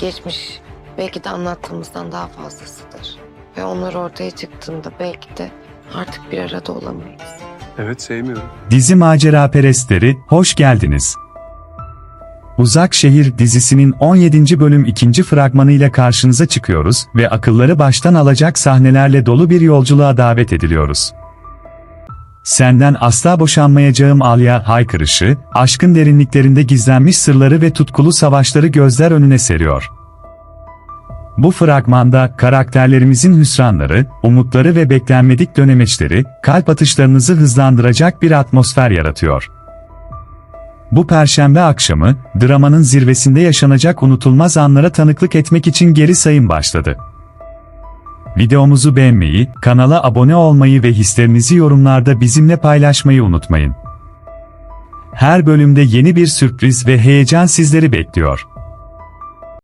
geçmiş belki de anlattığımızdan daha fazlasıdır. Ve onlar ortaya çıktığında belki de artık bir arada olamayız. Evet sevmiyorum. Dizi macera perestleri, hoş geldiniz. Uzak Şehir dizisinin 17. bölüm 2. fragmanıyla karşınıza çıkıyoruz ve akılları baştan alacak sahnelerle dolu bir yolculuğa davet ediliyoruz. Senden asla boşanmayacağım Alya haykırışı, aşkın derinliklerinde gizlenmiş sırları ve tutkulu savaşları gözler önüne seriyor. Bu fragmanda karakterlerimizin hüsranları, umutları ve beklenmedik dönemeçleri, kalp atışlarınızı hızlandıracak bir atmosfer yaratıyor. Bu perşembe akşamı, dramanın zirvesinde yaşanacak unutulmaz anlara tanıklık etmek için geri sayım başladı. Videomuzu beğenmeyi, kanala abone olmayı ve hislerinizi yorumlarda bizimle paylaşmayı unutmayın. Her bölümde yeni bir sürpriz ve heyecan sizleri bekliyor.